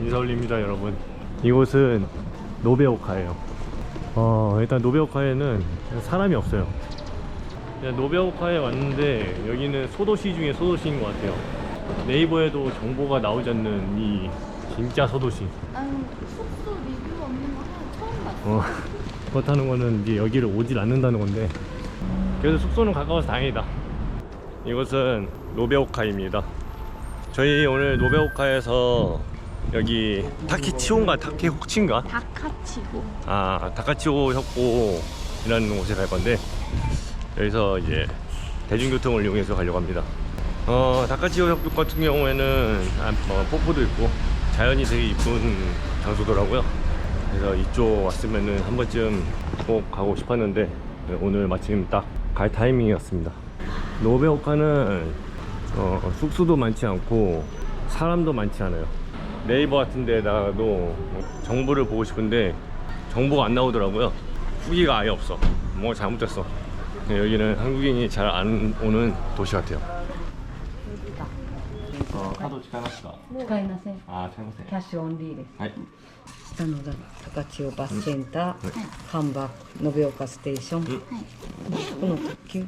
인사 올립니다 여러분. 이곳은 노베오카예요. 어 일단 노베오카에는 사람이 없어요. 노베오카에 왔는데 여기는 소도시 중에 소도시인 것 같아요. 네이버에도 정보가 나오지 않는 이 진짜 소도시. 나는 숙소 리뷰 없는 거 처음 봤어. 어, 그렇다는 거는 이제 여기를 오질 않는다는 건데. 그래도 숙소는 가까워서 다행이다. 이곳은 노베오카입니다. 저희 오늘 노베오카에서 여기 타키치온가 타키호치인가? 다카치고. 아 다카치오 협곡이라는 곳에 갈 건데 여기서 이제 대중교통을 이용해서 가려고 합니다. 어 다카치오 협곡 같은 경우에는 아, 뭐, 폭포도 있고 자연이 되게 이쁜 장소더라고요. 그래서 이쪽 왔으면은 한 번쯤 꼭 가고 싶었는데 오늘 마침 딱 갈 타이밍이었습니다. 노베오카는 어, 숙소도 많지 않고 사람도 많지 않아요 네이버 같은 데다가도 정보를 보고 싶은데 정보가 안 나오더라고요 후기가 아예 없어 뭐 잘못됐어 네, 여기는 한국인이 잘 안 오는 도시 같아요 여기다. 어 카드 지카마시다 使いません。 아 잘못해 キャッシュオンリーです。 はい下の段高千代バスセンター、看板延岡ステーション、この特急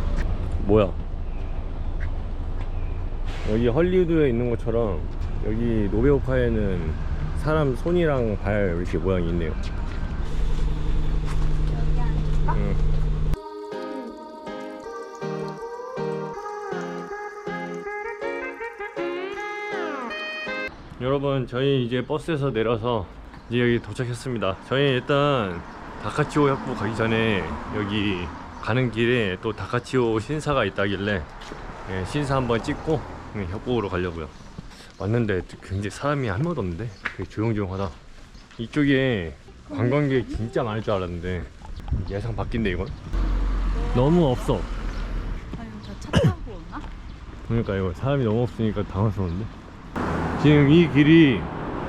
뭐야? 여기 헐리우드에 있는 것처럼 여기 노베오카에는 사람 손이랑 발 이렇게 모양이 있네요. 응. 여러분 저희 이제 버스에서 내려서 이제 여기 도착했습니다 저희 일단 다카치오 협곡 가기 전에 여기 가는 길에 또 다카치오 신사가 있다길래 예, 신사 한번 찍고 예, 협곡으로 가려고요. 왔는데 굉장히 사람이 한 명도 없는데 되게 조용조용하다. 이쪽에 관광객 진짜 많을 줄 알았는데 예상 바뀐데 이건? 너무 없어? 그러니까 이거 사람이 너무 없으니까 당황스러운데. 지금 이 길이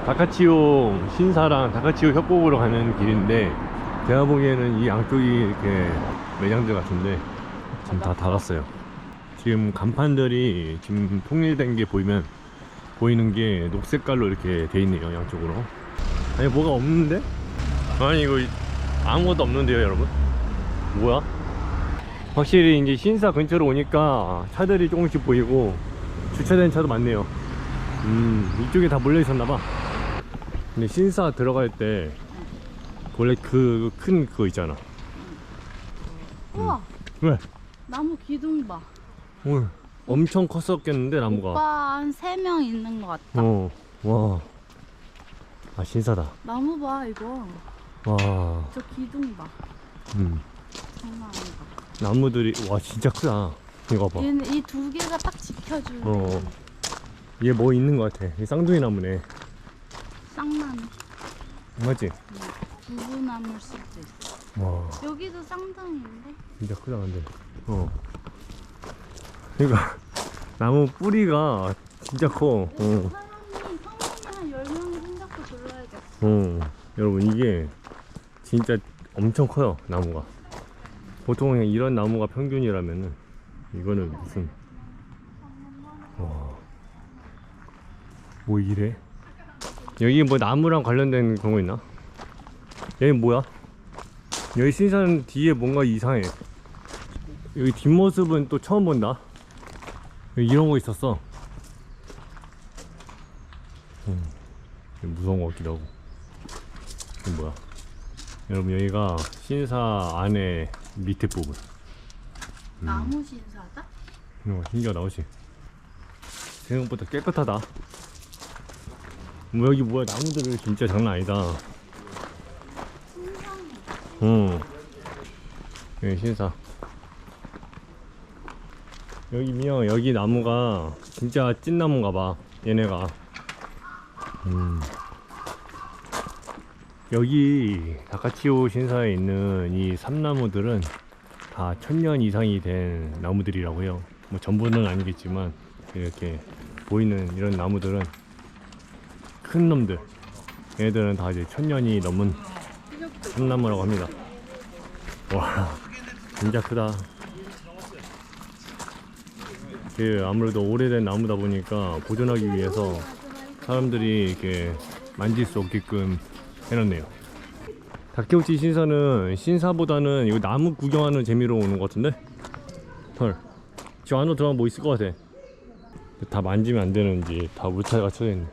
다카치오 신사랑 다카치오 협곡으로 가는 길인데 제가 보기에는 이 양쪽이 이렇게 매장들 같은데 지금 다 닫았어요 지금 간판들이 지금 통일된 게 보이면 보이는 게 녹색깔로 이렇게 돼 있네요 양쪽으로 아니 뭐가 없는데? 아니 이거 아무것도 없는데요 여러분 뭐야? 확실히 이제 신사 근처로 오니까 차들이 조금씩 보이고 주차된 차도 많네요. 음, 이쪽에 다 몰려 있었나봐. 근데 신사 들어갈 때 원래 그 큰 그거 있잖아. 우와 왜? 나무 기둥 봐 오늘 엄청 컸었겠는데 나무가. 오빠 한세명 있는 것 같다 어, 와. 아 신사다. 나무 봐 이거 와, 저 기둥 봐 음, 장난 아니다 나무들이 와 진짜 크다. 이거 봐. 얘는 이 두 개가 딱 지켜주는 어. 얘 뭐 있는 것 같아. 이 쌍둥이 나무네. 쌍나무 맞지? 두부나무일 수도 있어 와. 여기도 쌍둥이인데? 진짜 크다 근데 어. 그러니까 나무 뿌리가 진짜 커. 어. 사람이 성인이 한 10명 생각도 불러야겠어. 어. 여러분 이게 진짜 엄청 커요 나무가. 보통 그냥 이런 나무가 평균이라면은 이거는 무슨. 와. 뭐 이래? 여기 뭐 나무랑 관련된 그런 거 있나? 여기 뭐야 여기 신산 뒤에 뭔가 이상해. 여기 뒷모습은 또 처음 본다. 이런 거 있었어. 음, 무서운 거 같기도 하고. 이게 뭐야? 여러분 여기가 신사 안에 밑에 부분. 나무 신사다? 이거 신기하다 그치? 생각보다 깨끗하다. 뭐 여기 뭐야? 나무들이 진짜 장난 아니다 응 여기 신사 여기 미영 여기 나무가 진짜 찐나무인가 봐 얘네가 음. 여기 다카치오 신사에 있는 이 삼나무들은 다 천년 이상이 된 나무들이라고 해요. 뭐 전부는 아니겠지만 이렇게 보이는 이런 나무들은 큰 놈들. 얘들은 다 이제 천년이 넘은 삼나무라고 합니다. 와, 진짜 크다. 그 아무래도 오래된 나무다 보니까 보존하기 위해서 사람들이 이렇게 만질 수 없게끔 해놨네요. 다케우치 신사는 신사보다는 이 나무 구경하는 재미로 오는 것 같은데? 헐. 저 안으로 들어가면 뭐 있을 것 같아. 다 만지면 안 되는지 다 물차가 쳐져 있네.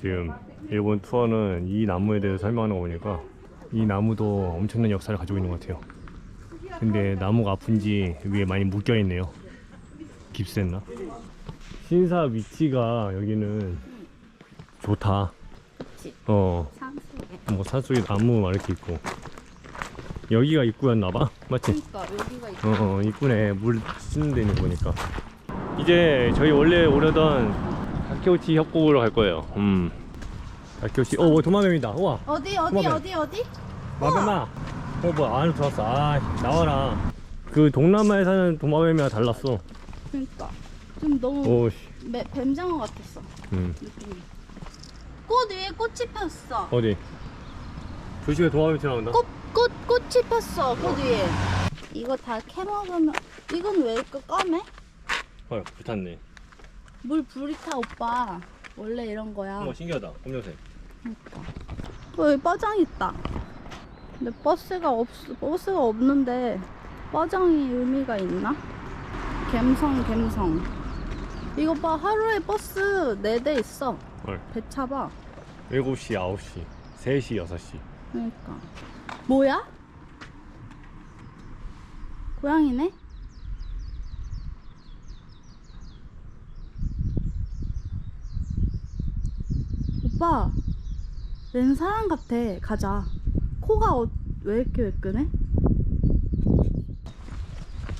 지금 일본 투어는 이 나무에 대해서 설명하는 거 보니까 이 나무도 엄청난 역사를 가지고 있는 것 같아요. 근데 나무가 아픈지 위에 많이 묶여 있네요. 깁스했나? 신사 위치가 여기는 좋다. 어, 산속에. 뭐 산속에 나무 막 이렇게 있고. 여기가 입구였나봐? 맞지? 그러니까 어, 어, 입구네. 물 씻는 데 있는 거 보니까. 이제 저희 원래 오려던 다케오치 협곡으로 갈 거예요. 음. 다케오치, 어, 뭐 도마뱀이다. 우와. 어디 어디 고마워요. 어디 어디? 마뱀아. 어, 뭐 안으로 들어왔어. 아, 나와라. 그 동남아에 사는 도마뱀이랑 달랐어. 그러니까 좀 너무 오, 씨. 매, 뱀장어 같았어 음. 느낌이. 꽃 위에 꽃이 폈어. 어디? 조심해 도마뱀 지나간다. 꽃, 꽃, 꽃이 폈어, 꽃 위에. 이거 다 캐먹으면, 이건 왜 이렇게 까매? 헐, 붙었네. 물 불이 타, 오빠. 원래 이런 거야. 어, 신기하다. 검정색. 어, 여기 빠장 있다. 근데 버스가 없, 버스가 없는데, 빠장이 의미가 있나? 갬성, 갬성. 이거 봐, 하루에 버스 4대 있어. 헐. 배차 봐. 7시, 9시, 3시, 6시. 그러니까. 뭐야? 고양이네? 오빠, 웬 사람 같아. 가자. 코가 어, 왜 이렇게 매끈해?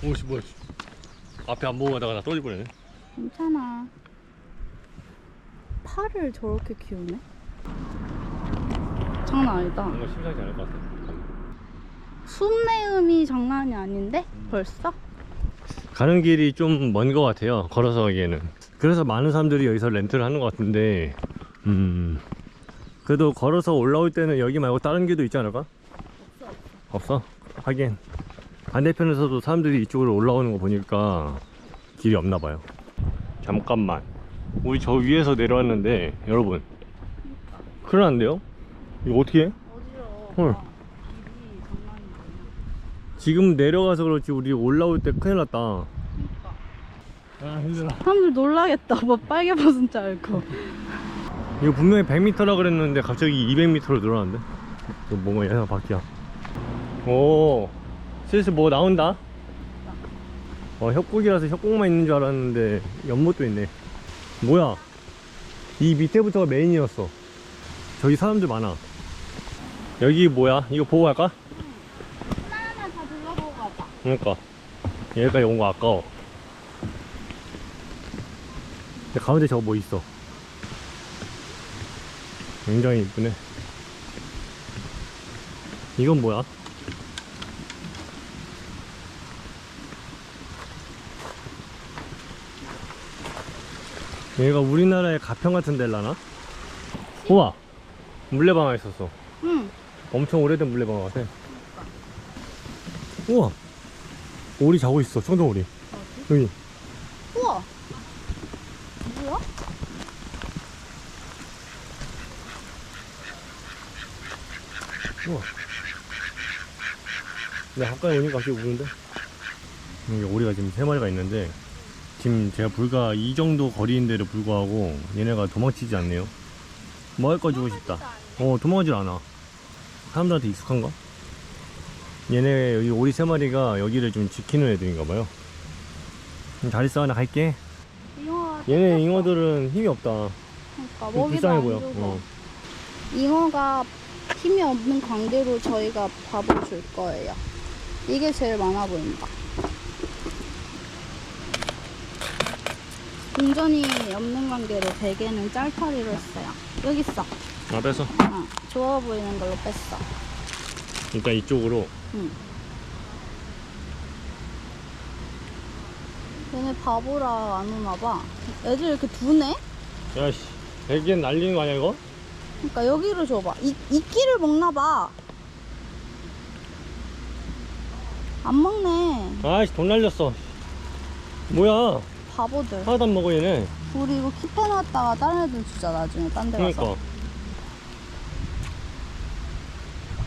오씨, 뭐야. 씨. 앞에 안 보고 가다가 나 떨어질 뻔했네. 괜찮아. 팔을 저렇게 키우네? 장난 아니다. 뭔가 심상치 않을 것 같아. 숨내음이 장난이 아닌데? 벌써? 가는 길이 좀 먼 것 같아요. 걸어서 가기에는. 그래서 많은 사람들이 여기서 렌트를 하는 것 같은데, 음. 그래도 걸어서 올라올 때는 여기 말고 다른 길도 있지 않을까? 없어. 하긴. 반대편에서도 사람들이 이쪽으로 올라오는 거 보니까 길이 없나 봐요. 잠깐만. 우리 저 위에서 내려왔는데, 여러분. 큰일 났는데요? 이거 어떻게 해? 헐. 지금 내려가서 그렇지, 우리 올라올 때 큰일 났다. 아, 힘들어. 사람들 놀라겠다. 뭐 빨개 벗은 줄 알고. 이거 분명히 100m라 그랬는데 갑자기 200m로 늘어났는데? 이거 뭔가 예상 바뀌야. 오, 슬슬 뭐 나온다? 어, 협곡이라서 협곡만 있는 줄 알았는데 연못도 있네. 뭐야? 이 밑에부터가 메인이었어. 저기 사람들 많아. 여기 뭐야? 이거 보고 갈까? 하나하나 다 둘러보고 가자. 그러니까 여기까지 온 거 아까워. 근데 가운데 저거 뭐 있어? 굉장히 이쁘네. 이건 뭐야? 얘가 우리나라의 가평 같은 데라나? 우와! 물레방아 있었어. 응. 엄청 오래된 물레방아 같아. 우와! 오리 자고 있어, 청동오리. 여기. 우와. 뭐야? 우와. 근데 가까이 오니까 갑자기 우는데? 여기 오리가 지금 세 마리가 있는데, 지금 제가 불과 이 정도 거리인데도 불구하고 얘네가 도망치지 않네요. 뭐할거 주고 싶다. 어, 도망가질 않아. 사람들한테 익숙한가? 얘네 여기 오리 세 마리가 여기를 좀 지키는 애들인가 봐요. 음, 잘 있어, 나 갈게. 얘네 잉어들은 힘이 없다. 그러니까 좀 먹이도 불쌍해 안 보여. 주고. 어. 잉어가 힘이 없는 관계로 저희가 밥을 줄 거예요. 이게 제일 많아 보인다. 동전이 없는 관계로 베개는 짤파리로 했어요. 여기 있어. 아 뺐어 어, 좋아 보이는 걸로 뺐어. 일단 이쪽으로 응. 얘네 바보라 안 오나 봐. 애들 이렇게 두네? 야씨 베개 날리는 거 아니야 이거? 그러니까 여기로 줘봐. 이, 이끼를 먹나 봐. 안 먹네. 아이씨 돈 날렸어 뭐야 바보들. 하나도 안 먹어 얘네 우리 이거 킵해놨다가 다른 애들 주자 나중에 딴 데 가서.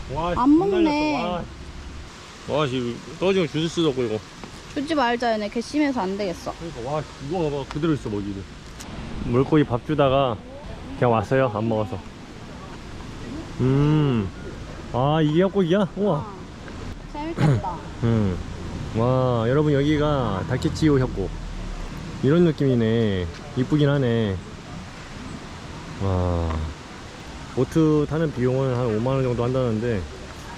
그러니까 와, 씨, 안돈 먹네. 날렸어. 와, 와 씨, 떨어지면 주실 수도 없고 이거 주지 말자 얘네 괘씸해서 안 되겠어. 그러니까 와 이거 봐봐 그대로 있어 먹이들 물고기 밥 주다가 그냥 왔어요 안 먹어서 음 아 이게 헛고기야? 우와. 재밌겠다. 음. 와 여러분 여기가 다케치오 협곡. 이런 느낌이네. 이쁘긴 하네. 와. 보트 타는 비용은 한 5만원 정도 한다는데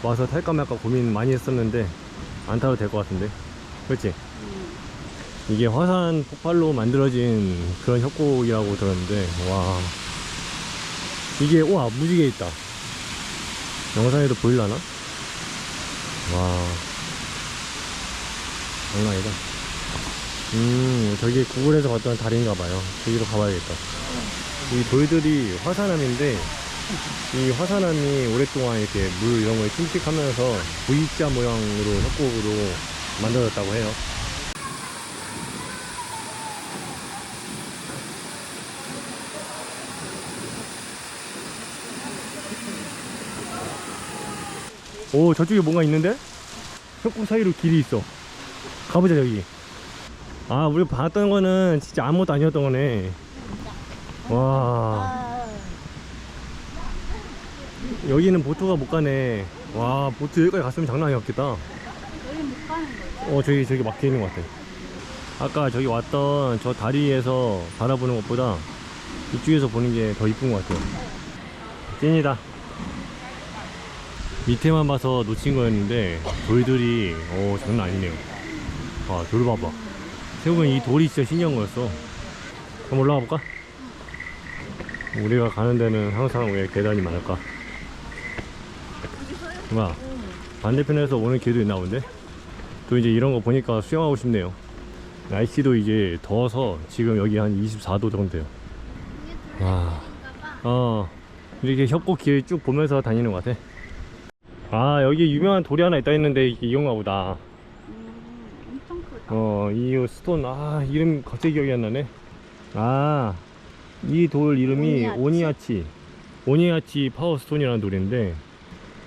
와서 탈까 말까 고민 많이 했었는데 안 타도 될 것 같은데. 그렇지? 이게 화산 폭발로 만들어진 그런 협곡이라고 들었는데 와. 이게 와 무지개 있다 영상에도 보일라나? 와. 장난 아니다. 음 저기 구글에서 봤던 다리인가봐요. 저기로 가봐야겠다. 이 돌들이 화산암인데 이 화산암이 오랫동안 이렇게 물 이런 거에 침식하면서 V자 모양으로 협곡으로 만들어졌다고 해요 오 저쪽에 뭔가 있는데? 협곡 사이로 길이 있어. 가보자 저기. 아 우리 봤던 거는 진짜 아무것도 아니었던 거네. 와. 여기는 보트가 못 가네. 와 보트 여기까지 갔으면 여기 못 가는 거지. 어 저기 저기 막혀 있는 것 같아. 아까 저기 왔던 저 다리에서 바라보는 것보다 이쪽에서 보는 게 더 이쁜 것 같아요. 찐이다 밑에만 봐서 놓친 거였는데 돌들이 어 장난 아니네요 아 돌 봐봐 세우면 이 돌이 진짜 신기한 거였어 한번 올라가 볼까? 우리가 가는 데는 항상 왜 계단이 많을까? 와 반대편에서 오는 길도 있나 본데? 또 이제 이런 거 보니까 수영하고 싶네요. 날씨도 이제 더워서 지금 여기 한 24도 정도 돼요. 와, 어, 이렇게 협곡 길 쭉 보면서 다니는 것 같아. 아, 여기 유명한 돌이 하나 있다 했는데 이게 이건가 보다. 음, 엄청 크다. 어, 이 스톤, 아, 이름 갑자기 기억이 안 나네. 아, 이 돌 이름이 오니아치. 오니아치. 오니아치 파워스톤이라는 돌인데,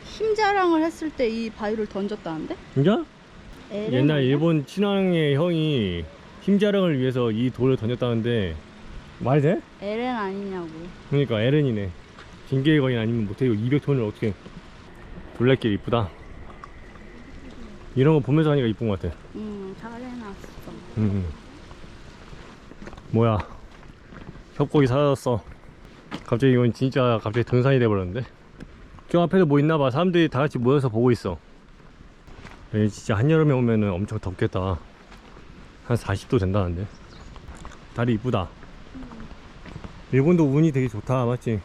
힘 자랑을 했을 때 이 바위를 던졌다는데? 진짜? 옛날? 일본 친왕의 형이 힘자랑을 위해서 이 돌을 던졌다는데 말이 돼? 에렌 아니냐고. 그러니까 에렌이네 징계의 거인 아니면 못해 이거 200톤을 어떻게 돌레길 이쁘다. 이런 거 보면서 하니까 이쁜 것 같아. 음, 잘 해놨어. 음. 뭐야. 협곡이 사라졌어. 갑자기 이건 진짜 갑자기 등산이 돼버렸는데? 저 앞에도 뭐 있나봐. 사람들이 다 같이 모여서 보고 있어. 여기 진짜 한여름에 오면은 엄청 덥겠다. 한 40도 된다는데? 다리 이쁘다. 일본도 운이 되게 좋다. 맞지?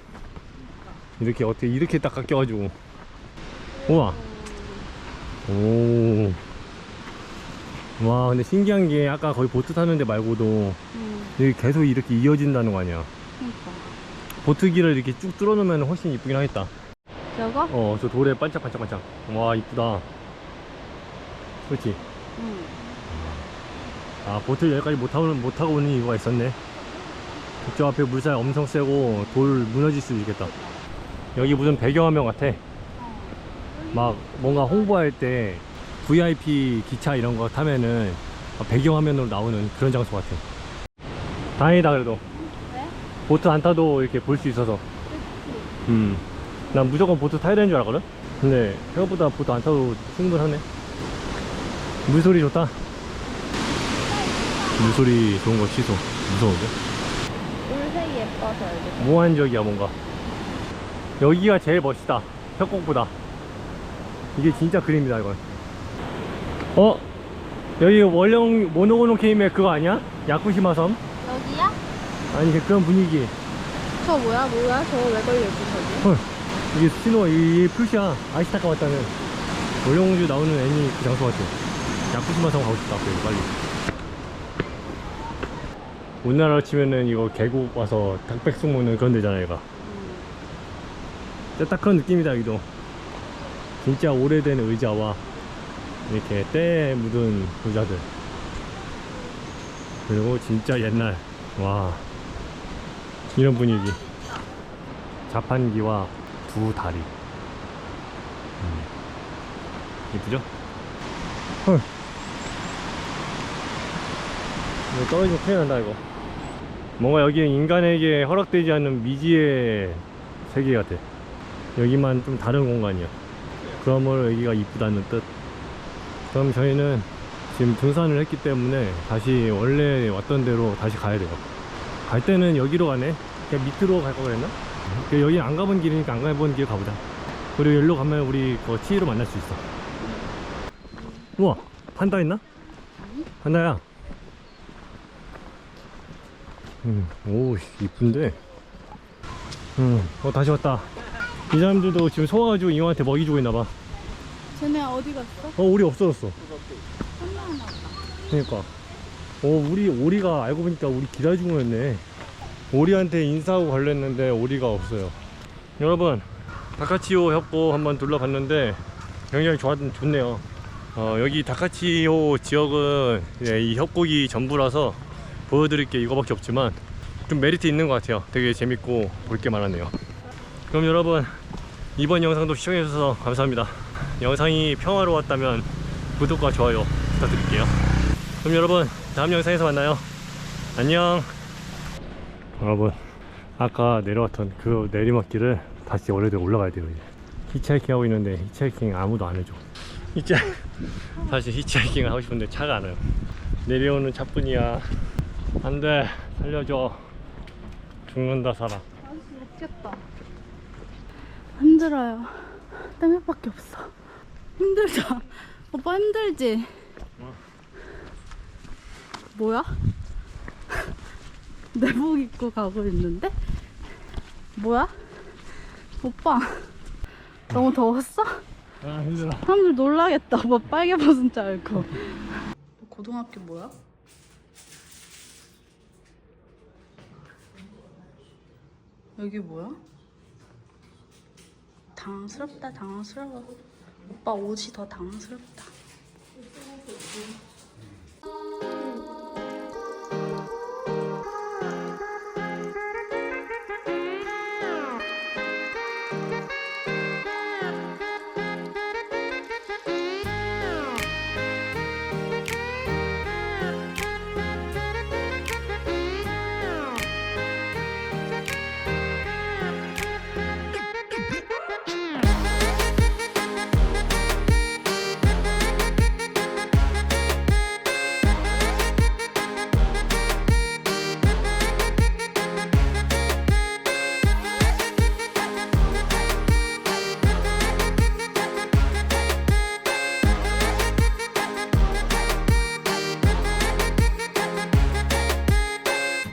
이렇게 어떻게 이렇게 딱 깎여가지고 우와. 오. 와 근데 신기한 게 아까 거기 보트 타는데 말고도 음, 여기 계속 이렇게 이어진다는 거 아니야? 그니까. 보트 길을 이렇게 쭉 뚫어놓으면 훨씬 이쁘긴 하겠다. 저거? 어 저 돌에 반짝반짝반짝. 와 이쁘다. 그렇지? 응. 아 보트를 여기까지 못 타고, 못 타고 오는 이유가 있었네. 저 앞에 물살 엄청 세고 돌 무너질 수도 있겠다. 여기 무슨 배경화면 같아 막 뭔가 홍보할 때 VIP 기차 이런 거 타면은 배경화면으로 나오는 그런 장소 같아 다행이다 그래도 왜? 보트 안 타도 이렇게 볼 수 있어서 음. 난 무조건 보트 타야 되는 줄 알았거든? 근데 생각보다 보트 안 타도 충분하네 물소리 좋다 물소리 좋은 거 취소 무서운데? 물색이 예뻐서 여기. 무한적이야 뭔가 여기가 제일 멋있다 협곡보다 이게 진짜 그림이다 이건 어? 여기 원령 모노고노 게임의 그거 아니야? 야쿠시마 섬? 여기야? 아니 그런 분위기. 저 뭐야? 뭐야? 저거 왜 걸려있지 저기? 헐. 이게 스노 이 풀샤 아이스타카 왔다는. 올영공주 나오는 애니 그 장소 같아. 야쿠시마성 가고 싶다 그래 빨리. 우리나라로 치면은 이거 계곡 와서 닭백숙 먹는 그런 데잖아 얘가. 진짜 딱 그런 느낌이다 여기도 진짜 오래된 의자와 이렇게 때 묻은 의자들. 그리고 진짜 옛날 와 이런 분위기. 자판기와 두 다리. 음. 이쁘죠? 헐. 떨어지면 큰일 난다 이거. 뭔가 여기는 인간에게 허락되지 않는 미지의 세계 같아. 여기만 좀 다른 공간이야 그러므로 여기가 이쁘다는 뜻. 그럼 저희는 지금 등산을 했기 때문에 다시 원래 왔던 데로 다시 가야 돼요. 갈 때는 여기로 가네. 그냥 밑으로 갈 거 그랬나? 그 여기 안 가본 길이니까 안 가본 길 가보자. 그리고 여기로 가면 우리 그 치이로 만날 수 있어. 우와 판다 있나? 판다야. 음, 오 씨, 이쁜데? 음, 어 다시 왔다 이 사람들도 지금 소와가지고 이형한테 먹이 주고 있나봐. 쟤네 어디 갔어? 어 오리 없어졌어. 보다 그러니까. 어 우리 오리가 알고 보니까 우리 기다려준 거였네. 오리한테 인사하고 걸렸는데 오리가 없어요. 여러분 다카치오 협곡 한번 둘러봤는데 굉장히 좋았, 좋네요. 어, 여기 다카치오 지역은 예, 이 협곡이 전부라서 보여드릴 게 이거밖에 없지만 좀 메리트 있는 것 같아요. 되게 재밌고 볼 게 많았네요 그럼 여러분 이번 영상도 시청해주셔서 감사합니다. 영상이 평화로웠다면 구독과 좋아요 부탁드릴게요. 그럼 여러분 다음 영상에서 만나요. 안녕. 여러분 아까 내려왔던 그 내리막길을 다시 원래대로 올라가야 돼요 이제. 히치하이킹 하고 있는데 히치하이킹 아무도 안 해줘. 히치 사실 히치하이킹 하고 싶은데 차가 안 와요. 내려오는 차뿐이야. 안돼. 살려줘. 죽는다 살아 아저씨 웃겠다 힘들어요 땀몇밖에 없어 힘들다 오빠 힘들지? 뭐야? 내복 입고 가고 있는데? 뭐야? 오빠 너무 더웠어? 아 힘들어 사람들 놀라겠다 오빠 빨개 벗은 줄 알고 고등학교 뭐야? 여기 뭐야? 당황스럽다 당황스러워. 오빠 옷이 더 당황스럽다. 음.